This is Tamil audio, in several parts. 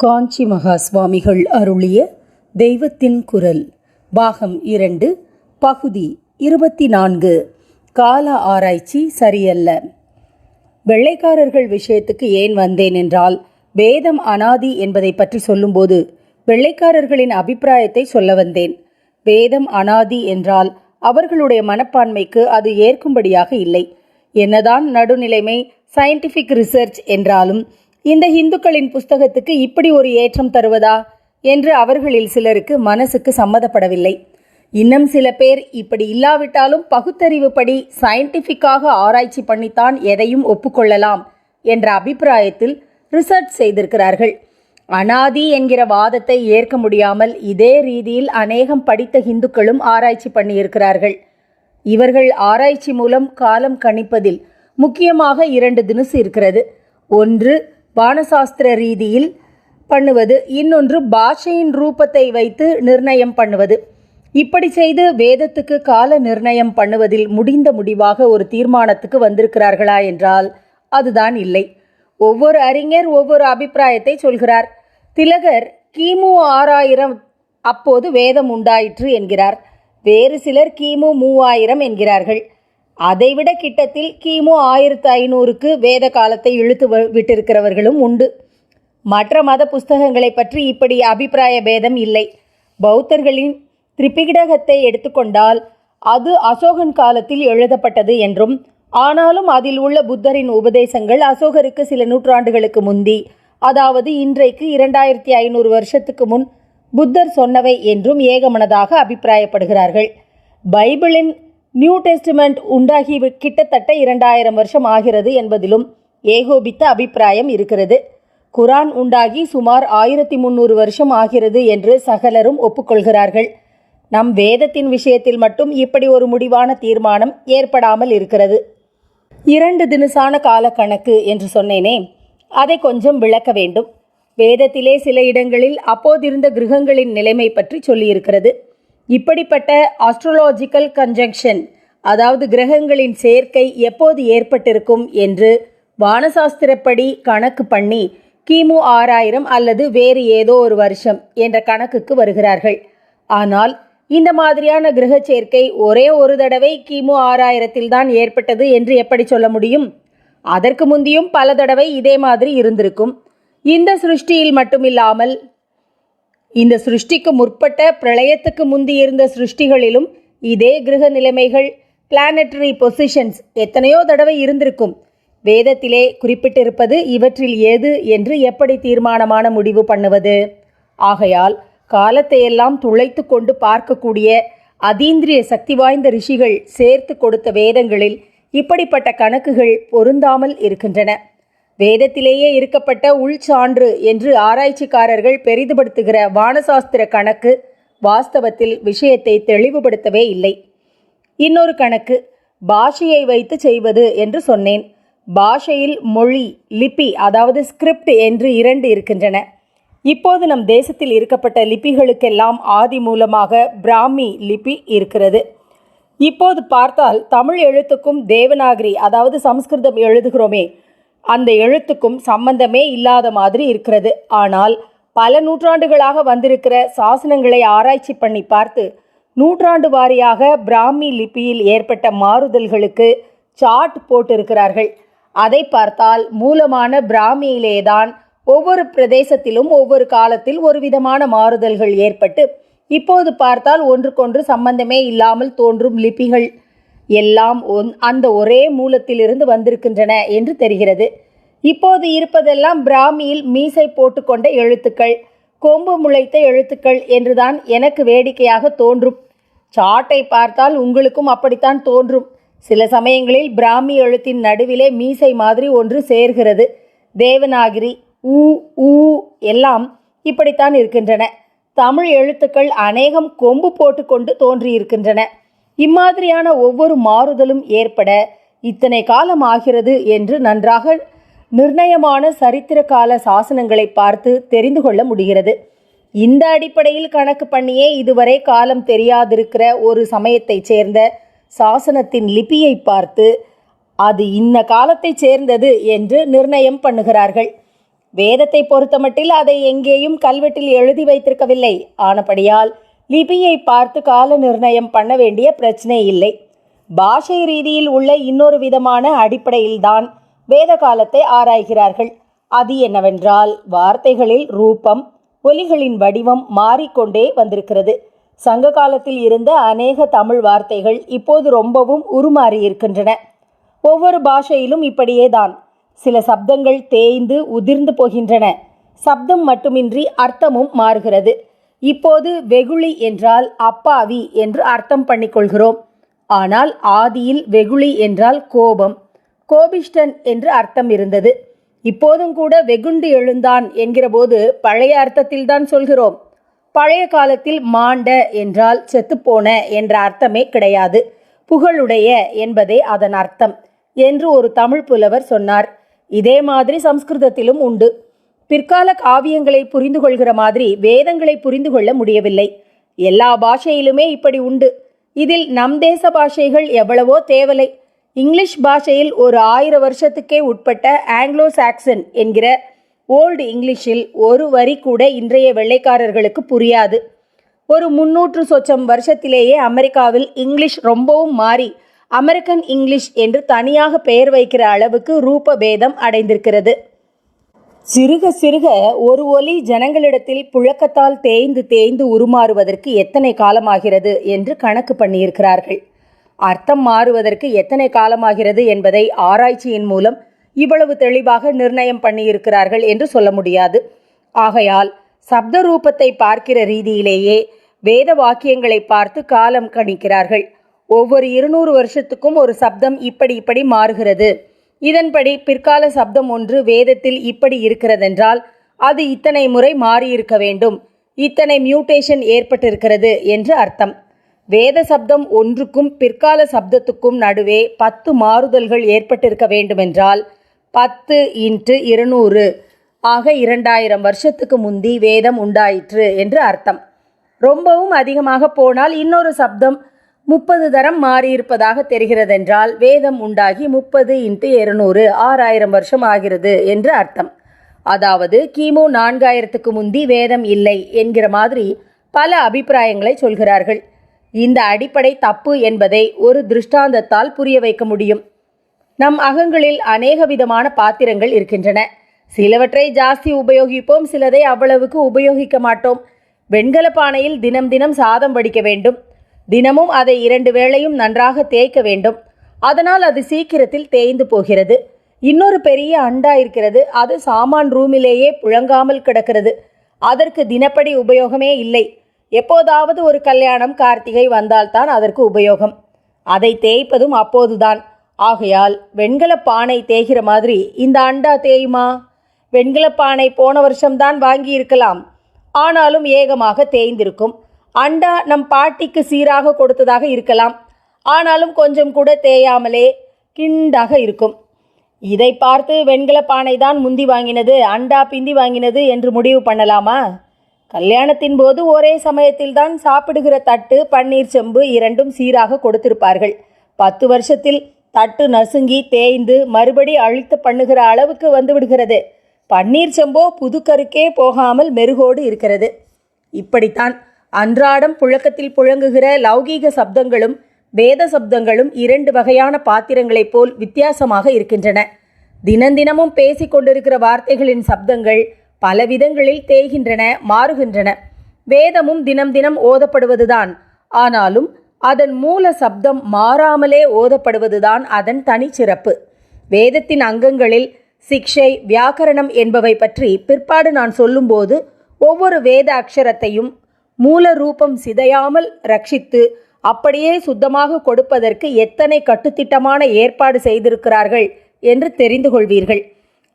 காஞ்சி மகா சுவாமிகள் அருளிய தெய்வத்தின் குரல் பாகம் இரண்டு பகுதி இருபத்தி நான்கு கால ஆராய்ச்சி சரியல்ல. வெள்ளைக்காரர்கள் விஷயத்துக்கு ஏன் வந்தேன் என்றால் வேதம் அனாதி என்பதை பற்றி சொல்லும்போது வெள்ளைக்காரர்களின் அபிப்பிராயத்தை சொல்ல வந்தேன். வேதம் அனாதி என்றால் அவர்களுடைய மனப்பான்மைக்கு அது ஏற்கும்படியாக இல்லை. என்னதான் நடுநிலைமை சயின்டிஃபிக் ரிசர்ச் என்றாலும் இந்த இந்துக்களின் புஸ்தகத்துக்கு இப்படி ஒரு ஏற்றம் தருவதா என்று அவர்களில் சிலருக்கு மனசுக்கு சம்மதப்படவில்லை. இன்னும் சில பேர் இப்படி இல்லாவிட்டாலும் பகுத்தறிவுப்படி சயின்டிஃபிக்காக ஆராய்ச்சி பண்ணித்தான் எதையும் ஒப்புக்கொள்ளலாம் என்ற அபிப்பிராயத்தில் ரிசர்ச் செய்திருக்கிறார்கள். அனாதி என்கிற வாதத்தை ஏற்க முடியாமல் இதே ரீதியில் அநேகம் படித்த இந்துக்களும் ஆராய்ச்சி பண்ணியிருக்கிறார்கள். இவர்கள் ஆராய்ச்சி மூலம் காலம் கணிப்பதில் முக்கியமாக இரண்டு தினுசு இருக்கிறது. ஒன்று வானசாஸ்திர ரீதியில் பண்ணுவது இன்னொன்று பாஷையின் ரூபத்தை வைத்து நிர்ணயம் பண்ணுவது. இப்படி செய்து வேதத்துக்கு கால நிர்ணயம் பண்ணுவதில் முடிந்த முடிவாக ஒரு தீர்மானத்துக்கு வந்திருக்கிறார்களா என்றால் அதுதான் இல்லை. ஒவ்வொரு அறிஞர் ஒவ்வொரு அபிப்பிராயத்தை சொல்கிறார். திலகர் கிமு ஆறாயிரம் அப்போது வேதம் உண்டாயிற்று என்கிறார். வேறு சிலர் கிமு மூவாயிரம் என்கிறார்கள். அதைவிட கிட்டத்தில் கிமு ஆயிரத்து ஐநூறுக்கு வேத காலத்தை இழுத்து வ- விட்டிருக்கிறவர்களும் உண்டு. மற்ற மத புஸ்தகங்களை பற்றி இப்படி அபிப்பிராய பேதம் இல்லை. பௌத்தர்களின் திரிபிடகத்தை எடுத்துக்கொண்டால் அது அசோகன் காலத்தில் எழுதப்பட்டது என்றும் ஆனாலும் அதில் உள்ள புத்தரின் உபதேசங்கள் அசோகருக்கு சில நூற்றாண்டுகளுக்கு முந்தி அதாவது இன்றைக்கு இரண்டாயிரத்தி ஐநூறு வருஷத்துக்கு முன் புத்தர் சொன்னவை என்றும் ஏகமனதாக அபிப்பிராயப்படுகிறார்கள். பைபிளின் நியூ டெஸ்டிமெண்ட் உண்டாகி கிட்டத்தட்ட இரண்டாயிரம் வருஷம் ஆகிறது என்பதிலும் ஏகோபித்த அபிப்பிராயம் இருக்கிறது. குரான் உண்டாகி சுமார் ஆயிரத்தி முந்நூறு வருஷம் ஆகிறது என்று சகலரும் ஒப்புக்கொள்கிறார்கள். நம் வேதத்தின் விஷயத்தில் மட்டும் இப்படி ஒரு முடிவான தீர்மானம் ஏற்படாமல் இருக்கிறது. இரண்டு தினசான காலக்கணக்கு என்று சொன்னேனே அதை கொஞ்சம் விளக்க வேண்டும். வேதத்திலே சில இடங்களில் அப்போதிருந்த கிரகங்களின் நிலைமை பற்றி சொல்லியிருக்கிறது. இப்படிப்பட்ட ஆஸ்ட்ரோலாஜிக்கல் கன்ஜங்ஷன் அதாவது கிரகங்களின் சேர்க்கை எப்போது ஏற்பட்டிருக்கும் என்று வானசாஸ்திரப்படி கணக்கு பண்ணி கிமு ஆறாயிரம் அல்லது வேறு ஏதோ ஒரு வருஷம் என்ற கணக்குக்கு வருகிறார்கள். ஆனால் இந்த மாதிரியான கிரக சேர்க்கை ஒரே ஒரு தடவை கிமு ஆறாயிரத்தில் தான் ஏற்பட்டது என்று எப்படி சொல்ல முடியும்? அதற்கு முந்தியும் பல தடவை இதே மாதிரி இருந்திருக்கும். இந்த சிருஷ்டியில் மட்டுமில்லாமல் இந்த சிருஷ்டிக்கு முற்பட்ட பிரளயத்துக்கு முந்தி இருந்த சிருஷ்டிகளிலும் இதே கிரக நிலைமைகள் பிளானட்டரி பொசிஷன்ஸ் எத்தனையோ தடவை இருந்திருக்கும். வேதத்திலே குறிப்பிட்டிருப்பது இவற்றில் எது என்று எப்படி தீர்மானமான முடிவு பண்ணுவது? ஆகையால் காலத்தையெல்லாம் துளைத்து கொண்டு பார்க்கக்கூடிய அதீந்திரிய சக்தி வாய்ந்த ரிஷிகள் சேர்த்து கொடுத்த வேதங்களில் இப்படிப்பட்ட கணக்குகள் பொருந்தாமல் இருக்கின்றன. வேதத்திலேயே இருக்கப்பட்ட உள்சான்று என்று ஆராய்ச்சிக்காரர்கள் பெரிதுபடுத்துகிற வானசாஸ்திர கணக்கு வாஸ்தவத்தில் விஷயத்தை தெளிவுபடுத்தவே இல்லை. இன்னொரு கணக்கு பாஷையை வைத்து செய்வது என்று சொன்னேன். பாஷையில் மொழி லிபி அதாவது ஸ்கிரிப்ட் என்று இரண்டு இருக்கின்றன. இப்போது நம் தேசத்தில் இருக்கப்பட்ட லிபிகளுக்கெல்லாம் ஆதி மூலமாக பிராமி லிபி இருக்கிறது. இப்போது பார்த்தால் தமிழ் எழுத்துக்கும் தேவநாகரி அதாவது சமஸ்கிருதம் எழுதுகிறோமே அந்த எழுத்துக்கும் சம்பந்தமே இல்லாத மாதிரி இருக்கிறது. ஆனால் பல நூற்றாண்டுகளாக வந்திருக்கிற சாசனங்களை ஆராய்ச்சி பண்ணி பார்த்து நூற்றாண்டு வாரியாக பிராமி லிபியில் ஏற்பட்ட மாறுதல்களுக்கு சாட் போட்டிருக்கிறார்கள். அதை பார்த்தால் மூலமான பிராமியிலேதான் ஒவ்வொரு பிரதேசத்திலும் ஒவ்வொரு காலத்தில் ஒரு விதமான மாறுதல்கள் ஏற்பட்டு இப்போது பார்த்தால் ஒன்றுக்கொன்று சம்பந்தமே இல்லாமல் தோன்றும் லிபிகள் எல்லாம் ஒன்- அந்த ஒரே மூலத்திலிருந்து வந்திருக்கின்றன என்று தெரிகிறது. இப்போது இருப்பதெல்லாம் பிராமியில் மீசை போட்டுக்கொண்ட எழுத்துக்கள் கொம்பு முளைத்த எழுத்துக்கள் என்றுதான் எனக்கு வேடிக்கையாக தோன்றும். சாட்டை பார்த்தால் உங்களுக்கும் அப்படித்தான் தோன்றும். சில சமயங்களில் பிராமி எழுத்தின் நடுவிலே மீசை மாதிரி ஒன்று சேர்கிறது. தேவநாகிரி ஊ ஊ எல்லாம் இப்படித்தான் இருக்கின்றன. தமிழ் எழுத்துக்கள் அநேகம் கொம்பு போட்டுக்கொண்டு தோன்றியிருக்கின்றன. இம்மாதிரியான ஒவ்வொரு மாறுதலும் ஏற்பட இத்தனை காலம் ஆகிறது என்று நன்றாக நிர்ணயமான சரித்திர கால சாசனங்களை பார்த்து தெரிந்து கொள்ள முடிகிறது. இந்த அடிப்படையில் கணக்கு பண்ணியே இதுவரை காலம் தெரியாதிருக்கிற ஒரு சமயத்தைச் சேர்ந்த சாசனத்தின் லிபியை பார்த்து அது இன்ன காலத்தைச் சேர்ந்தது என்று நிர்ணயம் பண்ணுகிறார்கள். வேதத்தை பொறுத்தமட்டில் அதை எங்கேயும் கல்வெட்டில் எழுதி வைத்திருக்கவில்லை. ஆனபடியால் லிபியை பார்த்து கால நிர்ணயம் பண்ண வேண்டிய பிரச்சனை இல்லை. பாஷை ரீதியில் உள்ள இன்னொரு விதமான அடிப்படையில்தான் வேத காலத்தை ஆராய்கிறார்கள். அது என்னவென்றால் வார்த்தைகளில் ரூபம் ஒலிகளின் வடிவம் மாறிக்கொண்டே வந்திருக்கிறது. சங்க காலத்தில் இருந்த அநேக தமிழ் வார்த்தைகள் இப்போது ரொம்பவும் உருமாறி இருக்கின்றன ஒவ்வொரு பாஷையிலும் இப்படியே தான் சில சப்தங்கள் தேய்ந்து உதிர்ந்து போகின்றன. சப்தம் மட்டுமின்றி அர்த்தமும் மாறுகிறது. இப்போது வெகுளி என்றால் அப்பாவி என்று அர்த்தம் பண்ணிக்கொள்கிறோம். ஆனால் ஆதியில் வெகுளி என்றால் கோபம் கோபிஷ்டன் என்று அர்த்தம் இருந்தது. இப்போதும் கூட வெகுண்டு எழுந்தான் என்கிறபோது பழைய அர்த்தத்தில்தான் சொல்கிறோம். பழைய காலத்தில் மாண்ட என்றால் செத்துப்போன என்ற அர்த்தமே கிடையாது. புகழுடைய என்பதே அதன் அர்த்தம் என்று ஒரு தமிழ் புலவர் சொன்னார். இதே மாதிரி சம்ஸ்கிருதத்திலும் உண்டு. பிற்கால காவியங்களை புரிந்து கொள்கிற மாதிரி வேதங்களை புரிந்து கொள்ள முடியவில்லை. எல்லா பாஷையிலுமே இப்படி உண்டு. இதில் நம் தேச பாஷைகள் எவ்வளவோ தேவலை. இங்கிலீஷ் பாஷையில் ஒரு ஆயிரம் வருஷத்துக்கே உட்பட்ட ஆங்கிலோ சாக்சன் என்கிற ஓல்டு இங்கிலீஷில் ஒரு வரி கூட இன்றைய வெள்ளைக்காரர்களுக்கு புரியாது. ஒரு முன்னூற்று சொச்சம் வருஷத்திலேயே அமெரிக்காவில் இங்கிலீஷ் ரொம்பவும் மாறி அமெரிக்கன் இங்கிலீஷ் என்று தனியாக பெயர் வைக்கிற அளவுக்கு ரூப பேதம் அடைந்திருக்கிறது. சிறுக சிறுக ஒரு ஒலி ஜனங்களிடத்தில் புழக்கத்தால் தேய்ந்து தேய்ந்து உருமாறுவதற்கு எத்தனை காலமாகிறது என்று கணக்கு பண்ணியிருக்கிறார்கள். அர்த்தம் மாறுவதற்கு எத்தனை காலமாகிறது என்பதை ஆராய்ச்சியின் மூலம் இவ்வளவு தெளிவாக நிர்ணயம் பண்ணியிருக்கிறார்கள் என்று சொல்ல முடியாது. ஆகையால் சப்த ரூபத்தை பார்க்கிற ரீதியிலேயே வேத வாக்கியங்களை பார்த்து காலம் கணிக்கிறார்கள். ஒவ்வொரு இருநூறு வருஷத்துக்கும் ஒரு சப்தம் இப்படி இப்படி மாறுகிறது. இதன்படி பிற்கால சப்தம் ஒன்று வேதத்தில் இப்படி இருக்கிறதென்றால் அது இத்தனை முறை மாறியிருக்க வேண்டும். இத்தனை மியூட்டேஷன் ஏற்பட்டிருக்கிறது என்று அர்த்தம். வேத சப்தம் ஒன்றுக்கும் பிற்கால சப்தத்துக்கும் நடுவே பத்து மாறுதல்கள் ஏற்பட்டிருக்க வேண்டுமென்றால் பத்து இன்ட்டு இருநூறு. ஆக இரண்டாயிரம் வருஷத்துக்கு முந்தி வேதம் உண்டாயிற்று என்று அர்த்தம். ரொம்பவும் அதிகமாக போனால் இன்னொரு சப்தம் முப்பது தரம் மாறியிருப்பதாக தெரிகிறதென்றால் வேதம் உண்டாகி முப்பது இன்ட்டு இருநூறு ஆறாயிரம் வருஷம் ஆகிறது என்று அர்த்தம். அதாவது கிமு நான்காயிரத்துக்கு முந்தி வேதம் இல்லை என்கிற மாதிரி பல அபிப்பிராயங்களை சொல்கிறார்கள். இந்த அடிப்படை தப்பு என்பதை ஒரு திருஷ்டாந்தத்தால் புரிய வைக்க முடியும். நம் அகங்களில் அநேக விதமான பாத்திரங்கள் இருக்கின்றன. சிலவற்றை ஜாஸ்தி உபயோகிப்போம் சிலதை அவ்வளவுக்கு உபயோகிக்க மாட்டோம். வெண்கல பானையில் தினம் தினம் சாதம் வடிக்க வேண்டும். தினமும் அதை இரண்டு வேளையும் நன்றாக தேய்க்க வேண்டும். அதனால் அது சீக்கிரத்தில் தேய்ந்து போகிறது. இன்னொரு பெரிய அண்டா இருக்கிறது. அது சாமான் ரூமிலேயே புழங்காமல் கிடக்கிறது. அதற்கு தினப்படி உபயோகமே இல்லை. எப்போதாவது ஒரு கல்யாணம் கார்த்திகை வந்தால்தான் அதற்கு உபயோகம். அதை தேய்ப்பதும் அப்போதுதான். ஆகையால் வெண்கல பானை தேய்கிற மாதிரி இந்த அண்டா தேயுமா? வெண்கல பானை போன வருஷம்தான் வாங்கி இருக்கலாம் ஆனாலும் ஏகமாக தேய்ந்திருக்கும். அண்டா நம் பாட்டிக்கு சீராக கொடுத்ததாக இருக்கலாம். ஆனாலும் கொஞ்சம் கூட தேயாமலே கிண்டாக இருக்கும். இதை பார்த்து வெண்கல பானை தான் முந்தி வாங்கினது அண்டா பிந்தி வாங்கினது என்று முடிவு பண்ணலாமா? கல்யாணத்தின் போது ஒரே சமயத்தில் தான் சாப்பிடுகிற தட்டு பன்னீர் செம்பு இரண்டும் சீராக கொடுத்திருப்பார்கள். பத்து வருஷத்தில் தட்டு நசுங்கி தேய்ந்து மறுபடி அழுத்து பண்ணுகிற அளவுக்கு வந்து விடுகிறது பன்னீர் செம்போ புதுக்கருக்கே போகாமல் மெருகோடு இருக்கிறது. இப்படித்தான் அன்றாடம் புழக்கத்தில் புழங்குகிற லௌகீக சப்தங்களும் வேத சப்தங்களும் இரண்டு வகையான பாத்திரங்களைப் போல் வித்தியாசமாக இருக்கின்றன. தினந்தினமும் பேசிக்கொண்டிருக்கிற வார்த்தைகளின் சப்தங்கள் பல விதங்களில் தேய்கின்றன மாறுகின்றன. வேதமும் தினம் தினம் ஓதப்படுவதுதான். ஆனாலும் அதன் மூல சப்தம் மாறாமலே ஓதப்படுவதுதான் அதன் தனிச்சிறப்பு வேதத்தின் அங்கங்களில் சிக்ஷை வியாக்கரணம் என்பவை பற்றி பிற்பாடு நான் சொல்லும்போது ஒவ்வொரு வேத அக்ஷரத்தையும் மூல ரூபம் சிதையாமல் ரட்சித்து அப்படியே சுத்தமாக கொடுப்பதற்கு எத்தனை கட்டுத்திட்டமான ஏற்பாடு செய்திருக்கிறார்கள் என்று தெரிந்து கொள்வீர்கள்.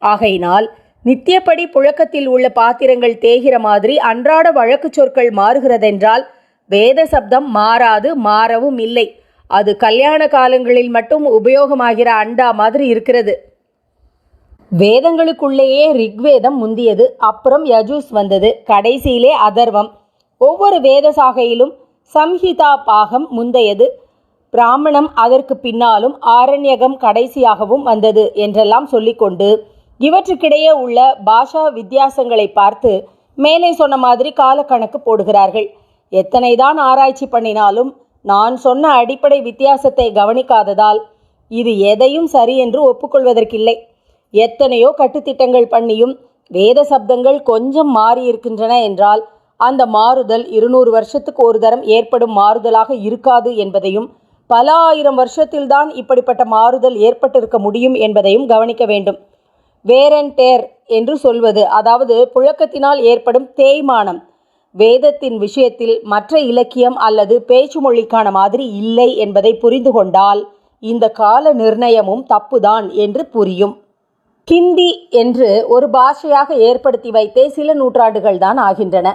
ஆகையினால் நித்தியப்படி புழக்கத்தில் உள்ள பாத்திரங்கள் தேகிற மாதிரி அன்றாட வழக்கு சொற்கள் மாறுகிறதென்றால் வேத சப்தம் மாறாது மாறவும் இல்லை. அது கல்யாண காலங்களில் மட்டும் உபயோகமாகிற அண்டா மாதிரி இருக்கிறது. வேதங்களுக்குள்ளேயே ரிக்வேதம் முந்தியது அப்புறம் யஜூஸ் வந்தது. கடைசியிலே அதர்வம். ஒவ்வொரு வேதசாகையிலும் சம்ஹிதா பாகம் முந்தையது. பிராமணம் அதற்கு பின்னாலும் ஆரண்யகம் கடைசியாகவும் வந்தது என்றெல்லாம் சொல்லிக்கொண்டு இவற்றுக்கிடையே உள்ள பாஷா வித்தியாசங்களை பார்த்து மேலே சொன்ன மாதிரி காலக்கணக்கு போடுகிறார்கள். எத்தனைதான் ஆராய்ச்சி பண்ணினாலும் நான் சொன்ன அடிப்படை வித்தியாசத்தை கவனிக்காததால் இது எதையும் சரி என்று ஒப்புக்கொள்வதற்கில்லை. எத்தனையோ கட்டுத்திட்டங்கள் பண்ணியும் வேத சப்தங்கள் கொஞ்சம் மாறி இருக்கின்றன என்றால் அந்த மாறுதல் இருநூறு வருஷத்துக்கு ஒரு தரம் ஏற்படும் மாறுதலாக இருக்காது என்பதையும் பல ஆயிரம் வருஷத்தில்தான் இப்படிப்பட்ட மாறுதல் ஏற்பட்டிருக்க முடியும் என்பதையும் கவனிக்க வேண்டும். வேரன் டேர் என்று சொல்வது அதாவது புழக்கத்தினால் ஏற்படும் தேய்மானம். வேதத்தின் விஷயத்தில் மற்ற இலக்கியம் அல்லது பேச்சு மொழிக்கான மாதிரி இல்லை என்பதை புரிந்து கொண்டால் இந்த கால நிர்ணயமும் தப்புதான் என்று புரியும். ஹிந்தி என்று ஒரு பாஷையாக ஏற்படுத்தி வைத்தே சில நூற்றாண்டுகள் தான் ஆகின்றன.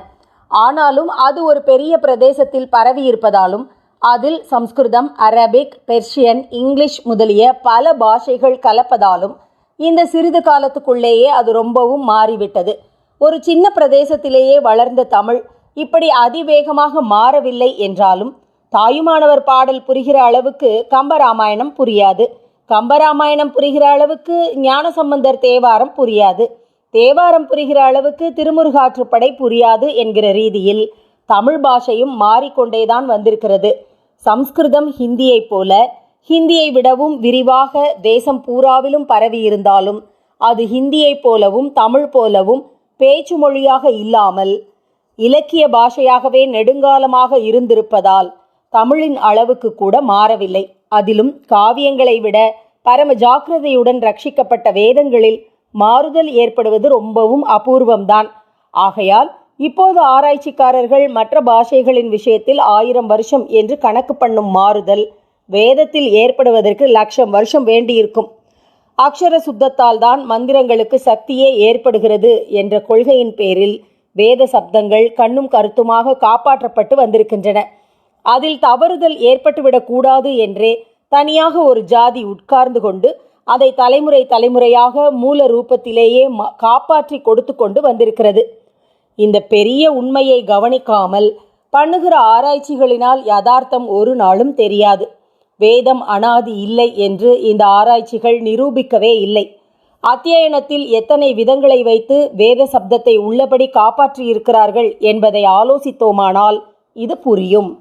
ஆனாலும் அது ஒரு பெரிய பிரதேசத்தில் பரவியிருப்பதாலும் அதில் சம்ஸ்கிருதம் அரபிக் பெர்ஷியன் இங்கிலீஷ் முதலிய பல பாஷைகள் கலப்பதாலும் இந்த சிறிது காலத்துக்குள்ளேயே அது ரொம்பவும் மாறிவிட்டது. ஒரு சின்ன பிரதேசத்திலேயே வளர்ந்த தமிழ் இப்படி அதிவேகமாக மாறவில்லை என்றாலும் தாயுமானவர் பாடல் புரிகிற அளவுக்கு கம்பராமாயணம் புரியாது. கம்பராமாயணம் புரிகிற அளவுக்கு ஞானசம்பந்தர் தேவாரம் புரியாது. தேவாரம் புரிகிற அளவுக்கு திருமுருகாற்றுப்படை புரியாது என்கிற ரீதியில் தமிழ் பாஷையும் மாறிக்கொண்டேதான் வந்திருக்கிறது. சம்ஸ்கிருதம் ஹிந்தியைப் போல ஹிந்தியை விடவும் விரிவாக தேசம் பூராவிலும் பரவி இருந்தாலும் அது ஹிந்தியைப் போலவும் தமிழ் போலவும் பேச்சு மொழியாக இல்லாமல் இலக்கிய பாஷையாகவே நெடுங்காலமாக இருந்திருப்பதால் தமிழின் அளவுக்கு கூட மாறவில்லை. அதிலும் காவியங்களை விட பரம ஜாக்கிரதையுடன் ரட்சிக்கப்பட்ட வேதங்களில் மாறுதல் ஏற்படுவது ரொம்பவும் அபூர்வம்தான். ஆகையால் இப்போது ஆராய்ச்சிக்காரர்கள் மற்ற பாஷைகளின் விஷயத்தில் ஆயிரம் வருஷம் என்று கணக்கு பண்ணும் மாறுதல் வேதத்தில் ஏற்படுவதற்கு லட்சம் வருஷம் வேண்டியிருக்கும். அக்ஷர சுத்தத்தால் தான் மந்திரங்களுக்கு சக்தியே ஏற்படுகிறது என்ற கொள்கையின் பேரில் வேத சப்தங்கள் கண்ணும் கருத்துமாக காப்பாற்றப்பட்டு வந்திருக்கின்றன. அதில் தவறுதல் ஏற்பட்டுவிடக்கூடாது என்றே தனியாக ஒரு ஜாதி உட்கார்ந்து கொண்டு அதை தலைமுறை தலைமுறையாக மூல ரூபத்திலேயே ம- காப்பாற்றி கொடுத்து கொண்டு வந்திருக்கிறது. இந்த பெரிய உண்மையை கவனிக்காமல் பண்ணுகிற ஆராய்ச்சிகளினால் யதார்த்தம் ஒரு நாளும் தெரியாது. வேதம் அனாதி இல்லை என்று இந்த ஆராய்ச்சிகள் நிரூபிக்கவே இல்லை. அத்தியனத்தில் எத்தனை விதங்களை வைத்து வேத சப்தத்தை உள்ளபடி காப்பாற்றி இருக்கிறார்கள் என்பதை ஆலோசித்தோமானால் இது புரியும்.